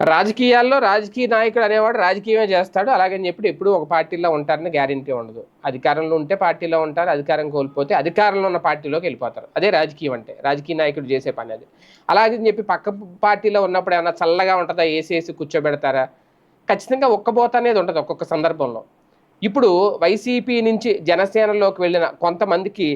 రాజకీయాల్లో రాజకీయ నాయకుడు అనేవాడు రాజకీయమే చేస్తాడు. అలాగని చెప్పి ఎప్పుడూ ఒక పార్టీలో ఉంటారని గ్యారంటీ ఉండదు. అధికారంలో ఉంటే పార్టీలో ఉంటారు. అధికారం కోల్పోతే అధికారంలో ఉన్న పార్టీలోకి వెళ్ళిపోతారు. అదే రాజకీయం అంటే. రాజకీయ నాయకుడు చేసే పని అది. అలాగని చెప్పి పక్క పార్టీలో ఉన్నప్పుడు ఏమైనా చల్లగా ఉంటుందా? వేసేసి కూర్చోబెడతారా? ఖచ్చితంగా ఒక్కబోత అనేది ఉంటుంది ఒక్కొక్క సందర్భంలో. ఇప్పుడు వైసీపీ నుంచి జనసేనలోకి వెళ్ళిన కొంతమందికి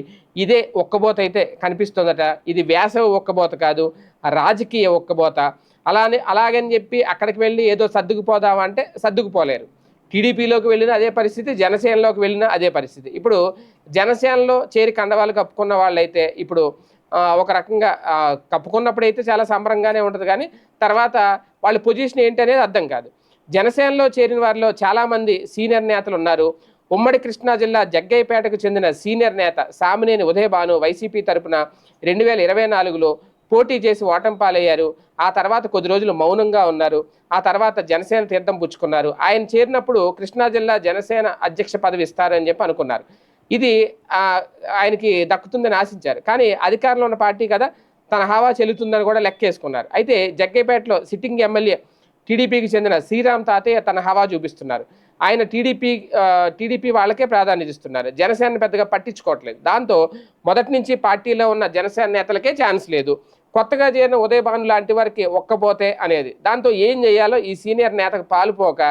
ఇదే ఒక్కబోత అయితే కనిపిస్తుందట. ఇది వేసవి ఒక్కబోత కాదు. రాజకీయ ఒక్కబోత అలానే అలాగని చెప్పి అక్కడికి వెళ్ళి ఏదో సర్దుకుపోదామా అంటే సర్దుకుపోలేరు. టీడీపీలోకి వెళ్ళిన అదే పరిస్థితి జనసేనలోకి వెళ్ళిన అదే పరిస్థితి. ఇప్పుడు జనసేనలో చేరి కండవాళ్ళు కప్పుకున్న వాళ్ళైతే ఇప్పుడు ఒక రకంగా కప్పుకున్నప్పుడైతే చాలా సంబరంగానే ఉంటుంది కానీ తర్వాత వాళ్ళ పొజిషన్ ఏంటి అనేది అర్థం కాదు. జనసేనలో చేరిన వారిలో చాలామంది సీనియర్ నేతలు ఉన్నారు. ఉమ్మడి కృష్ణా జిల్లా జగ్గైపేటకు చెందిన సీనియర్ నేత సామినేని ఉదయభాను వైసీపీ తరపున రెండు వేల ఇరవై నాలుగులో పోటీ చేసి ఓటమి పాలయ్యారు. ఆ తర్వాత కొద్ది రోజులు మౌనంగా ఉన్నారు. ఆ తర్వాత జనసేన తీర్థం పుచ్చుకున్నారు. ఆయన చేరినప్పుడు కృష్ణా జిల్లా జనసేన అధ్యక్ష పదవి ఇస్తారని చెప్పి అనుకున్నారు. ఇది ఆయనకి దక్కుతుందని ఆశించారు. కానీ అధికారంలో ఉన్న పార్టీ కదా తన హవా చెల్లుతుందని కూడా లెక్కేసుకున్నారు. అయితే జగ్గేపేటలో సిట్టింగ్ ఎమ్మెల్యే టీడీపీకి చెందిన శ్రీరామ్ తాతయ్య తన హవా చూపిస్తున్నారు. ఆయన టీడీపీ టీడీపీ వాళ్ళకే ప్రాధాన్యత ఇస్తున్నారు. జనసేన పెద్దగా పట్టించుకోవట్లేదు. దాంతో మొదటి నుంచి పార్టీలో ఉన్న జనసేన నేతలకే ఛాన్స్ లేదు. కొత్తగా చేరిన ఉదయభాను లాంటి వారికి ఒక్కపోతే అనేది. దాంతో ఏం చేయాలో ఈ సీనియర్ నేతకు పాలుపోక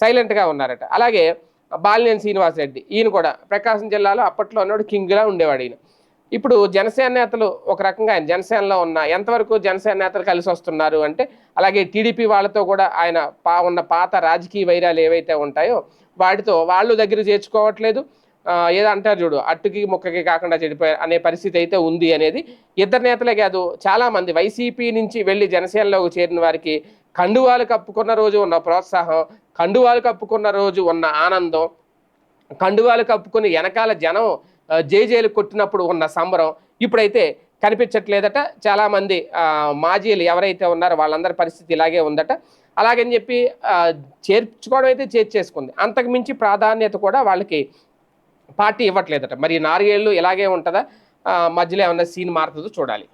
సైలెంట్గా ఉన్నారట. అలాగే బాలినేని శ్రీనివాసరెడ్డి ఈయన కూడా ప్రకాశం జిల్లాలో అప్పట్లో ఉన్నాడు కింగ్లా ఉండేవాడు ఈయన. ఇప్పుడు జనసేన నేతలు ఒక రకంగా ఆయన జనసేనలో ఉన్న ఎంతవరకు జనసేన నేతలు కలిసి వస్తున్నారు అంటే అలాగే టీడీపీ వాళ్ళతో కూడా ఆయన పా ఉన్న పాత రాజకీయ వైరాలు ఏవైతే ఉంటాయో వాటితో వాళ్ళు దగ్గర చేర్చుకోవట్లేదు. ఏదో అంటారు చూడు అట్టుకి ముక్కకి కాకుండా చెడిపోయారు అనే పరిస్థితి అయితే ఉంది అనేది ఇద్దరు నేతలే కాదు చాలామంది వైసీపీ నుంచి వెళ్ళి జనసేనలోకి చేరిన వారికి కండువాలు కప్పుకున్న రోజు ఉన్న ప్రోత్సాహం కండువాలు కప్పుకున్న రోజు ఉన్న ఆనందం కండువాలు కప్పుకుని వెనకాల జనం జేజేలు కొట్టినప్పుడు ఉన్న సంబరం ఇప్పుడైతే కనిపించట్లేదట. చాలామంది మాజీలు ఎవరైతే ఉన్నారో వాళ్ళందరి పరిస్థితి ఇలాగే ఉందట. అలాగని చెప్పి చేర్చుకోవడం అయితే చేర్చేసుకుంది. అంతకు మించి ప్రాధాన్యత కూడా వాళ్ళకి పార్టీ ఇవ్వట్లేదట. మరి నాలుగేళ్ళు ఇలాగే ఉంటుందా? మధ్యలో ఏమన్నా సీన్ మారుతుందో చూడాలి.